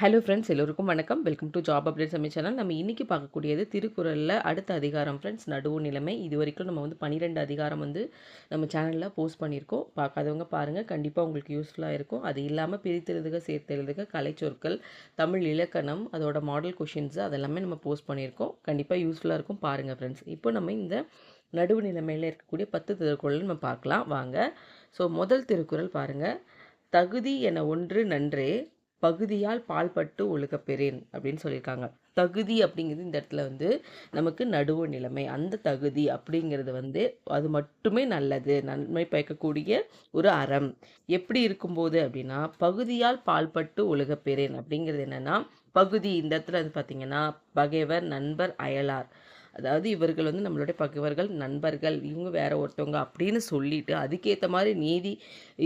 Hello friends எல்லோருக்கும் வணக்கம். Welcome to job update சமை சேனல் நம்ம இன்றைக்கி பார்க்கக்கூடியது திருக்குறளில் அடுத்த அதிகாரம் ஃப்ரெண்ட்ஸ் நடுவு நிலைமை. இது வரைக்கும் நம்ம வந்து பன்னிரெண்டு அதிகாரம் வந்து நம்ம சேனலில் போஸ்ட் பண்ணியிருக்கோம். பார்க்காதவங்க பாருங்கள் கண்டிப்பாக உங்களுக்கு யூஸ்ஃபுல்லாக இருக்கும். அது இல்லாமல் பிரித்தெழுதுக சேர்த்தெழுதுக கலைச்சொற்கள் தமிழ் இலக்கணம் அதோட மாடல் கொஷின்ஸ் அதெல்லாமே நம்ம போஸ்ட் பண்ணியிருக்கோம். கண்டிப்பாக யூஸ்ஃபுல்லாக இருக்கும். பாருங்கள் ஃப்ரெண்ட்ஸ் இப்போ நம்ம இந்த நடுவு நிலைமையில் இருக்கக்கூடிய பத்து திருக்குறள் நம்ம பார்க்கலாம். வாங்க. ஸோ முதல் திருக்குறள் பாருங்கள் தகுதி என ஒன்று நன்றே. பகுதியால் பால்பட்டு ஒழுகப்பெறேன் அப்படின்னு சொல்லியிருக்காங்க. தகுதி அப்படிங்கிறது இந்த இடத்துல வந்து நமக்கு நடுவு நிலைமை. அந்த தகுதி அப்படிங்கிறது வந்து அது மட்டுமே நல்லது. நன்மை பயக்கக்கூடிய ஒரு அறம். எப்படி இருக்கும்போது அப்படின்னா பகுதியால் பால்பட்டு ஒழுகப்பெறேன் அப்படிங்கிறது என்னென்னா பகுதி இந்த இடத்துல வந்து பார்த்திங்கன்னா பகைவர் நண்பர் அயலார். அதாவது இவர்கள் வந்து நம்மளுடைய பகைவர்கள் நண்பர்கள் இவங்க வேற ஒருத்தவங்க அப்படின்னு சொல்லிட்டு அதுக்கேற்ற மாதிரி நீதி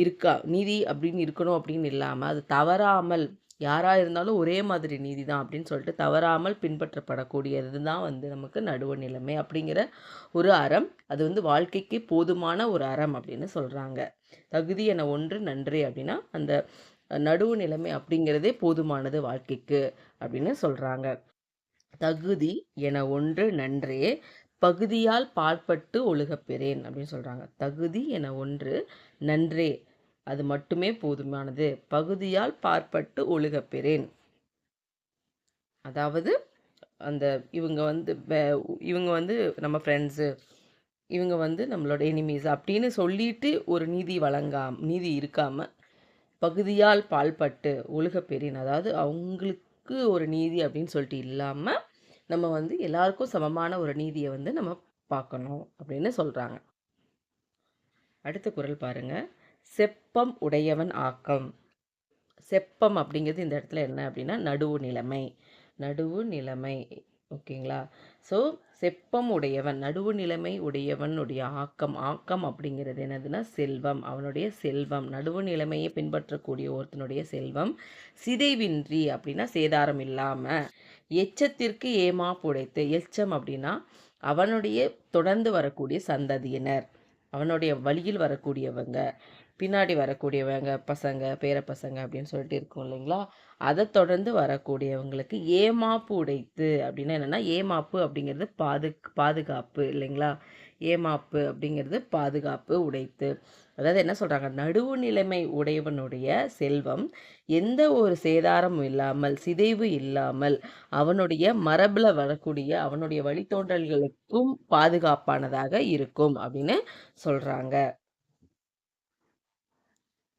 இருக்கா நீதி அப்படின்னு இருக்கணும் அப்படின்னு இல்லாமல் அது தவறாமல் யாராக இருந்தாலும் ஒரே மாதிரி நீதி தான் அப்படின்னு சொல்லிட்டு தவறாமல் பின்பற்றப்படக்கூடியது தான் வந்து நமக்கு நடுவு நிலைமை அப்படிங்கிற ஒரு அறம். அது வந்து வாழ்க்கைக்கு போதுமான ஒரு அறம் அப்படின்னு சொல்கிறாங்க தகுதி என ஒன்று நன்றி அப்படின்னா அந்த நடுவு நிலைமை அப்படிங்கிறதே போதுமானது வாழ்க்கைக்கு அப்படின்னு சொல்கிறாங்க தகுதி என ஒன்று நன்றே பகுதியால் பால்பட்டு ஒழுகப்பெறேன் அப்படின்னு சொல்கிறாங்க தகுதி என ஒன்று நன்றே அது மட்டுமே போதுமானது. பகுதியால் பாற்பட்டு ஒழுகப்பெறேன் அதாவது அந்த இவங்க வந்து இவங்க வந்து நம்ம ஃப்ரெண்ட்ஸு இவங்க வந்து நம்மளோட எனிமீஸ் அப்படின்னு சொல்லிட்டு ஒரு நீதி வழங்காம் நீதி இருக்காமல் பகுதியால் பால்பட்டு ஒழுகப்பெறேன் அதாவது அவங்களுக்கு ஒரு நீதி அப்படின்னு சொல்லிட்டு இல்லாமல் நம்ம வந்து எல்லாருக்கும் சமமான ஒரு நீதியை வந்து நம்ம பார்க்கணும் அப்படின்னு சொல்கிறாங்க அடுத்த குரல் பாருங்க. செப்பம் உடையவன் ஆக்கம். செப்பம் அப்படிங்கிறது இந்த இடத்துல என்ன அப்படின்னா நடுவு நிலைமை. நடுவு நிலைமை. ஓகேங்களா? ஸோ செப்பம் உடையவன் நடுவு நிலைமை உடையவனுடைய ஆக்கம் ஆக்கம் அப்படிங்கிறது என்னதுன்னா செல்வம் அவனுடைய செல்வம். நடுவு நிலைமையை பின்பற்றக்கூடிய ஒருத்தனுடைய செல்வம். சிதைவின்றி அப்படின்னா சேதாரம் இல்லாமல் எச்சத்திற்கு ஏமா புடைத்து எச்சம் அப்படின்னா அவனுடைய தொடர்ந்து வரக்கூடிய சந்ததியினர். அவனுடைய வழியில் வரக்கூடியவங்க பின்னாடி வரக்கூடியவங்க பசங்க பேர பசங்க அப்படின்னு சொல்லிட்டு இருக்கும் இல்லைங்களா? அதை தொடர்ந்து வரக்கூடியவங்களுக்கு ஏமாப்பு உடைத்து அப்படின்னா என்னென்னா ஏமாப்பு அப்படிங்கிறது பாது பாதுகாப்பு இல்லைங்களா? ஏமாப்பு அப்படிங்கிறது பாதுகாப்பு உடைத்து. அதாவது என்ன சொல்கிறாங்க நடுவு நிலைமை உடையவனுடைய செல்வம் எந்த ஒரு சேதாரமும் இல்லாமல் சிதைவு இல்லாமல் அவனுடைய மரபில் வரக்கூடிய அவனுடைய வழித்தோன்றல்களுக்கும் பாதுகாப்பானதாக இருக்கும் அப்படின்னு சொல்கிறாங்க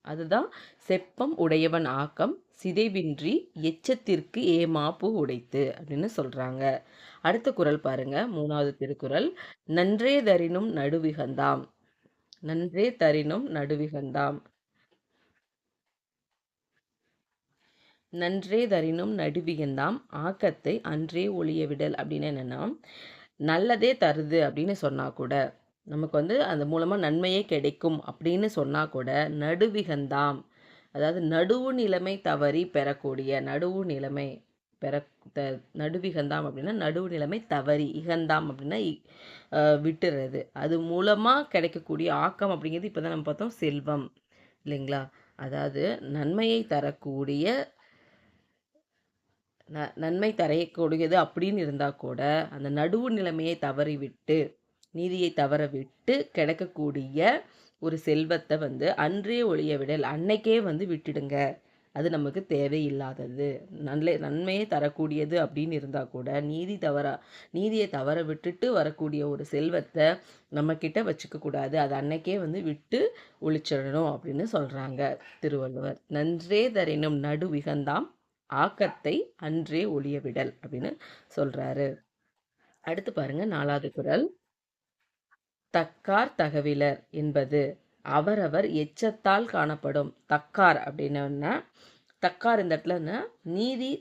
அதுதான் செப்பம் உடையவன் ஆக்கம் சிதைவின்றி எச்சத்திற்கு ஏமாப்பு உடைத்து அப்படின்னு சொல்கிறாங்க அடுத்த குரல் பாருங்க மூணாவது திருக்குறள். நன்றே தரினும் நடுவிகந்தாம் நன்றே தரினும் நடுவிகந்தாம் நன்றே தரினும் நடுவிகந்தாம் ஆக்கத்தை அன்றே ஒளிய விடல் அப்படின்னு என்னென்னா நல்லதே தருது அப்படின்னு சொன்னால் கூட நமக்கு வந்து அந்த மூலமாக நன்மையே கிடைக்கும் அப்படின்னு சொன்னால் கூட நடுவிகந்தாம் அதாவது நடுவு நிலைமை தவறி பெறக்கூடிய நடுவு நிலைமை பெற த நடுவிகந்தாம் அப்படின்னா நடுவு நிலைமை தவறி இகந்தாம் அப்படின்னா விட்டுறது. அது மூலமாக கிடைக்கக்கூடிய ஆக்கம் அப்படிங்கிறது இப்போ தான் நம்ம பார்த்தோம் செல்வம் இல்லைங்களா? அதாவது நன்மையை தரக்கூடிய ந நன்மை தரையக்கூடியது அப்படின்னு இருந்தால் கூட அந்த நடுவு நிலைமையை தவறிவிட்டு நீதியை தவற விட்டு கிடைக்கக்கூடிய ஒரு செல்வத்தை வந்து அன்றே ஒழிய விடல் அன்னைக்கே வந்து விட்டுடுங்க. அது நமக்கு தேவையில்லாதது. நல்ல நன்மையை தரக்கூடியது அப்படின்னு இருந்தால் கூட நீதி தவற நீதியை தவற விட்டுட்டு வரக்கூடிய ஒரு செல்வத்தை நம்மக்கிட்ட வச்சுக்கக்கூடாது அது அன்னைக்கே வந்து விட்டு ஒழிச்சிடணும் அப்படின்னு சொல்கிறாங்க திருவள்ளுவர். நன்றே தரினும் நடு விகந்தாம் ஆக்கத்தை அன்றே ஒழிய விடல் அப்படின்னு சொல்கிறாரு அடுத்து பாருங்க நாலாவது குரல். தக்கார் தகவிலர் என்பது அவரவர் எச்சத்தால் காணப்படும் தக்கார் அப்படின்னா தக்கார் இந்த இடத்துல நீதி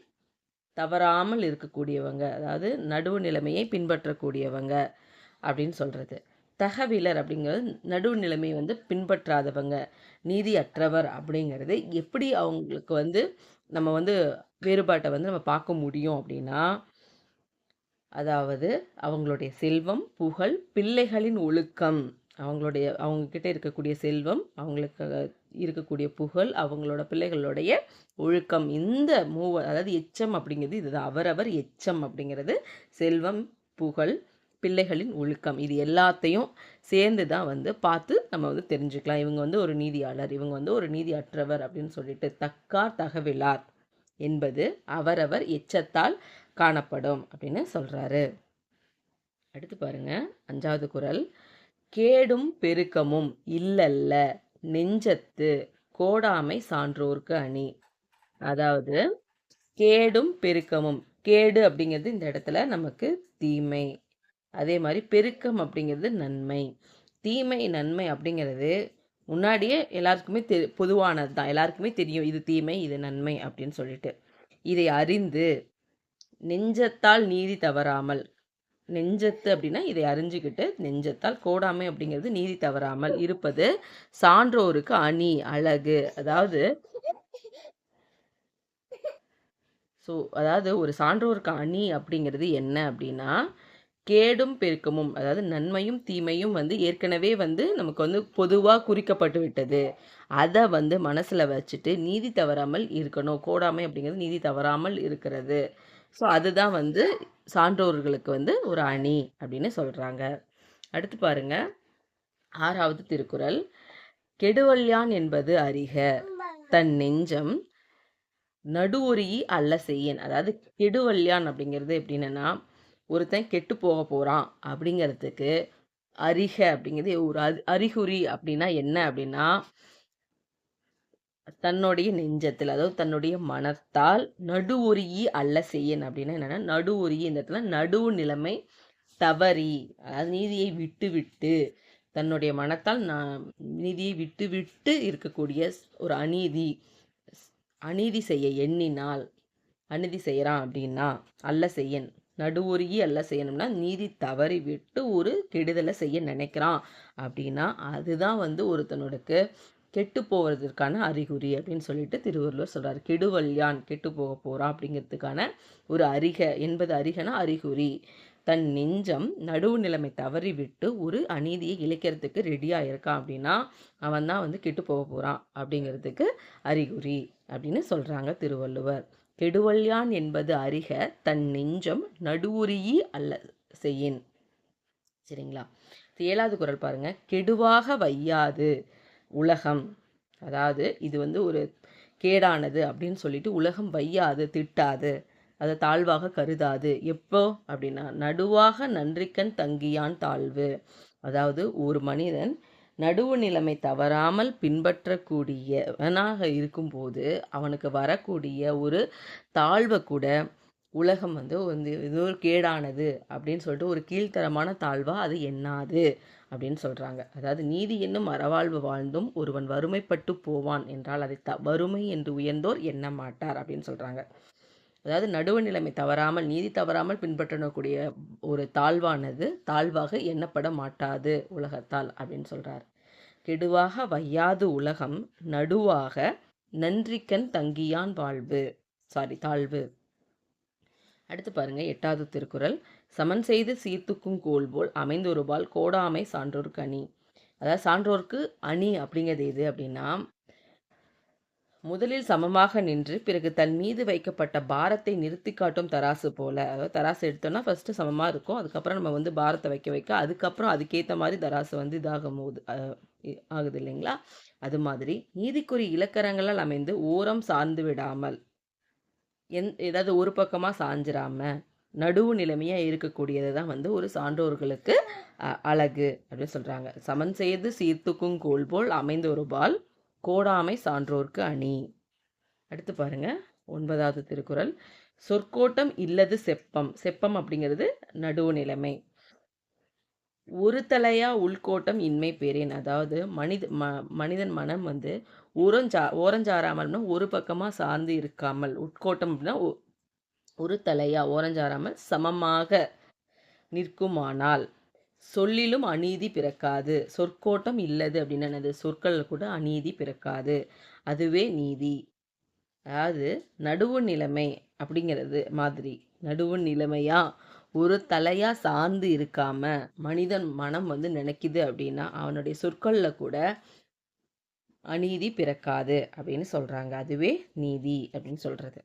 தவறாமல் இருக்கக்கூடியவங்க அதாவது நடுவு நிலைமையை பின்பற்றக்கூடியவங்க அப்படின்னு சொல்கிறது தகவிலர் அப்படிங்கிறது நடுவு நிலைமை வந்து பின்பற்றாதவங்க நீதி அற்றவர் அப்படிங்கிறது எப்படி அவங்களுக்கு வந்து நம்ம வந்து வேறுபாட்டை வந்து நம்ம பார்க்க முடியும் அப்படின்னா அதாவது அவங்களுடைய செல்வம் புகழ் பிள்ளைகளின் ஒழுக்கம். அவங்களுடைய அவங்கக்கிட்ட இருக்கக்கூடிய செல்வம் அவங்களுக்கு இருக்கக்கூடிய புகழ் அவங்களோட பிள்ளைகளுடைய ஒழுக்கம். இந்த மூவ அதாவது எச்சம் அப்படிங்கிறது இதுதான். அவரவர் எச்சம் அப்படிங்கிறது செல்வம் புகழ் பிள்ளைகளின் ஒழுக்கம். இது எல்லாத்தையும் சேர்ந்து தான் வந்து பார்த்து நம்ம வந்து தெரிஞ்சுக்கலாம். இவங்க வந்து ஒரு நீதியாளர் இவங்க வந்து ஒரு நீதியற்றவர் அப்படின்னு சொல்லிட்டு தக்கார் தகவிலார் என்பது அவரவர் எச்சத்தால் காணப்படும் அப்படின்னு சொல்கிறாரு அடுத்து பாருங்க அஞ்சாவது குரல். கேடும் பெருக்கமும் இல்லல்ல நெஞ்சத்து கோடாமை சான்றோர்க்கு அணி. அதாவது கேடும் பெருக்கமும் கேடு அப்படிங்கிறது இந்த இடத்துல நமக்கு தீமை. அதே மாதிரி பெருக்கம் அப்படிங்கிறது நன்மை. தீமை நன்மை அப்படிங்கிறது முன்னாடியே எல்லாருக்குமே தெ பொதுவானது தான் எல்லாருக்குமே தெரியும் இது தீமை இது நன்மை அப்படின்னு சொல்லிட்டு. இதை அறிந்து நெஞ்சத்தால் நீதி தவறாமல். நெஞ்சத்து அப்படின்னா இதை அறிஞ்சுக்கிட்டு நெஞ்சத்தால் கோடாமை அப்படிங்கிறது நீதி தவறாமல் இருப்பது. சான்றோருக்கு அணி அழகு. அதாவது ஸோ அதாவது ஒரு சான்றோருக்கு அணி அப்படிங்கிறது என்ன அப்படின்னா கேடும் பெருக்கமும் அதாவது நன்மையும் தீமையும் வந்து ஏற்கனவே வந்து நமக்கு வந்து பொதுவாக குறிக்கப்பட்டு விட்டது. அதை வந்து மனசில் வச்சுட்டு நீதி தவறாமல் இருக்கணும். கோடாமை அப்படிங்கிறது நீதி தவறாமல் இருக்கிறது. ஸோ அதுதான் வந்து சான்றோர்களுக்கு வந்து ஒரு அணி அப்படின்னு சொல்கிறாங்க அடுத்து பாருங்க. ஆறாவது திருக்குறள். கெடுவல்யான் என்பது அறிக. தன் நெஞ்சம் நடுவொரி அல்ல செய்யன். அதாவது கெடுவல்யான் அப்படிங்கிறது எப்படின்னா ஒருத்தன் கெட்டு போக போகிறான் அப்படிங்கிறதுக்கு அறிக அப்படிங்கிறது ஒரு அறிகுறி அப்படின்னா என்ன அப்படின்னா தன்னுடைய நெஞ்சத்தில் அதாவது தன்னுடைய மனத்தால் நடுவுரியை அல்ல செய்யன் அப்படின்னா என்னென்னா நடுவுரி இந்த இடத்துல நடுவு நிலைமை தவறி அதாவது நீதியை விட்டு விட்டு தன்னுடைய மனத்தால் நான் நீதியை விட்டு விட்டு இருக்கக்கூடிய ஒரு அநீதி அநீதி செய்ய எண்ணினால் அநீதி செய்கிறான் அப்படின்னா அல்ல செய்யன். நடுவுருகி அல்ல செய்யணும்னா நீதி தவறி விட்டு ஒரு கெடுதலை செய்ய நினைக்கிறான் அப்படின்னா அதுதான் வந்து ஒருத்தனுக்கு கெட்டு போகிறதுக்கான அறிகுறி அப்படின்னு சொல்லிட்டு திருவள்ளுவர் சொல்கிறார் கெடுவல்யான் கெட்டு போக போகிறான் அப்படிங்கிறதுக்கான ஒரு அறிக என்பது அறிகனா அறிகுறி. தன் நெஞ்சம் நடுவு நிலைமை தவறி விட்டு ஒரு அநீதியை இழைக்கிறதுக்கு ரெடியாக இருக்கான் அப்படின்னா அவன் தான் வந்து கெட்டு போக போகிறான் அப்படிங்கிறதுக்கு அறிகுறி அப்படின்னு சொல்கிறாங்க திருவள்ளுவர். கெடுவல்யான் என்பது அறிக தன் நெஞ்சம் நடுவுரியி அல்ல செய்யின். சரிங்களா? ஏழாவது குரல் பாருங்க. கெடுவாக வையாது. உலகம். அதாவது இது வந்து ஒரு கேடானது அப்படின்னு சொல்லிட்டு உலகம் வையாது திட்டாது. அதை தாழ்வாக கருதாது. எப்போ? அப்படின்னா நடுவாக நன்றிக்கண் தங்கியான் தாழ்வு. அதாவது ஒரு மனிதன் நடுவு நிலைமை தவறாமல் பின்பற்றக்கூடியவனாக இருக்கும்போது அவனுக்கு வரக்கூடிய ஒரு தாழ்வை கூட உலகம் வந்து வந்து இது ஒரு கேடானது அப்படின்னு சொல்லிட்டு ஒரு கீழ்த்தரமான தாழ்வாக அது எண்ணாது. அப்படின்னு சொல்கிறாங்க அதாவது நீதி என்னும் அறவாழ்வு வாழ்ந்தும் ஒருவன் வறுமைப்பட்டு போவான் என்றால் அதை த வறுமை என்று உயர்ந்தோர் எண்ண மாட்டார் அப்படின்னு சொல்கிறாங்க அதாவது நடுவு நிலைமை தவறாமல் நீதி தவறாமல் பின்பற்றக்கூடிய ஒரு தாழ்வானது தாழ்வாக எண்ணப்பட மாட்டாது உலகத்தால் அப்படின்னு சொல்கிறார் கெடுவாக வையாது உலகம் நடுவாக நன்றிக்கண் தங்கியான் வாழ்வு சாரி தாழ்வு. அடுத்து பாருங்கள் எட்டாவது திருக்குறள். சமன் செய்து சீர்த்துக்கும் கோல் போல் அமைந்தொருபால் கோடாமை சான்றோருக்கு அணி அதாவது சான்றோருக்கு அணி அப்படிங்கிறது எது அப்படின்னா முதலில் சமமாக நின்று பிறகு தன் மீது வைக்கப்பட்ட பாரத்தை நிறுத்தி காட்டும் தராசு போல. அதாவது தராசு எடுத்தோம்னா ஃபஸ்ட்டு சமமாக இருக்கும். அதுக்கப்புறம் நம்ம வந்து பாரத்தை வைக்க வைக்க அதுக்கப்புறம் அதுக்கேற்ற மாதிரி தராசு வந்து இதாகும் போது ஆகுது இல்லைங்களா? அது மாதிரி. நீதிக்குறி இலக்கரங்களால் அமைந்து ஓரம் சார்ந்து விடாமல். எந் ஏதாவது ஒரு பக்கமாக சாஞ்சிராம நடுவு நிலைமையாக இருக்கக்கூடியது தான் வந்து ஒரு சான்றோர்களுக்கு அழகு அப்படின்னு சொல்கிறாங்க சமன் செய்து சீர்த்துக்கும் கோல் போல் அமைந்த ஒரு பால் கோடாமை சான்றோர்க்கு அணி. அடுத்து பாருங்க ஒன்பதாவது திருக்குறள். சொற்கோட்டம் இல்லது செப்பம். செப்பம் அப்படிங்கிறது நடுவு நிலைமை. ஒரு தலையா உள்கோட்டம் இன்மை பேரேன். அதாவது மனித ம மனிதன் மனம் வந்து உரஞ்சா ஓரஞ்சாராமல்னா ஒரு பக்கமாக சார்ந்து இருக்காமல். உட்கோட்டம் அப்படின்னா ஒரு தலையா ஓரஞ்சாராமல் சமமாக நிற்குமானால். சொல்லிலும் அநீதி பிறக்காது. சொற்கோட்டம் இல்லது அப்படின்னு என்னது? சொற்கள் கூட அநீதி பிறக்காது. அதுவே நீதி. அதாவது நடுவு நிலைமை அப்படிங்கிறது மாதிரி. நடுவு நிலைமையா ஒரு தலையாக சார்ந்து இருக்காம மனிதன் மனம் வந்து நினைக்குது அப்படின்னா அவனுடைய சொற்களில் கூட அநீதி பிறக்காது அப்படின்னு சொல்கிறாங்க அதுவே நீதி அப்படின்னு சொல்கிறது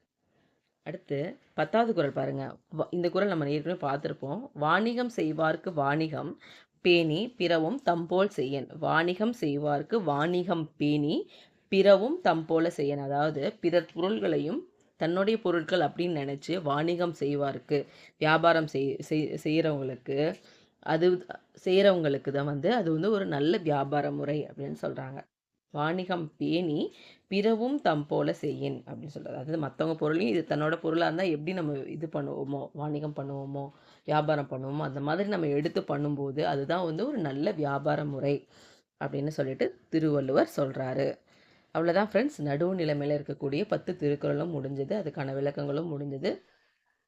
அடுத்து பத்தாவது குரல் பாருங்க. வ- இந்த குரல் நம்ம ஏற்கனவே பார்த்துருப்போம். வாணிகம் செய்வார்க்கு வாணிகம் பேணி பிறவும் தம்போல் செய்யன். வாணிகம் செய்வார்க்கு வாணிகம் பேணி பிறவும் தம்போல செய்யன். அதாவது பிறர் பொருள்களையும் தன்னுடைய பொருட்கள் அப்படின்னு நினச்சி வாணிகம் செய்வார்க்கு வியாபாரம் செய் செய்- செய்கிறவங்களுக்கு அது செய்கிறவங்களுக்கு தான் வந்து அது வந்து ஒரு நல்ல வியாபார முறை அப்படின்னு சொல்கிறாங்க வாணிகம் பேணி பிறவும் தம் போல செய்யின் அப்படின்னு சொல்கிறது அதாவது மற்றவங்க பொருளையும் இது தன்னோட பொருளாக இருந்தால் எப்படி நம்ம இது பண்ணுவோமோ வாணிகம் பண்ணுவோமோ வியாபாரம் பண்ணுவோமோ அந்த மாதிரி நம்ம எடுத்து பண்ணும்போது அதுதான் வந்து ஒரு நல்ல வியாபார முறை அப்படின்னு சொல்லிட்டு திருவள்ளுவர் சொல்கிறாரு அவ்வளோதான் ஃப்ரெண்ட்ஸ் நடுவு நிலைமையில் இருக்கக்கூடிய பத்து திருக்குறளும் முடிஞ்சது. அதுக்கான விளக்கங்களும் முடிஞ்சது.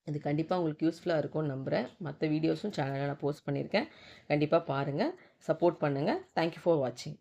இது கண்டிப்பாக உங்களுக்கு யூஸ்ஃபுல்லாக இருக்கும்னு நம்புகிறேன் மற்ற வீடியோஸும் சேனலில் நான் போஸ்ட் பண்ணியிருக்கேன். கண்டிப்பாக பாருங்கள் சப்போர்ட் பண்ணுங்கள் தேங்க்யூ ஃபார் வாட்சிங்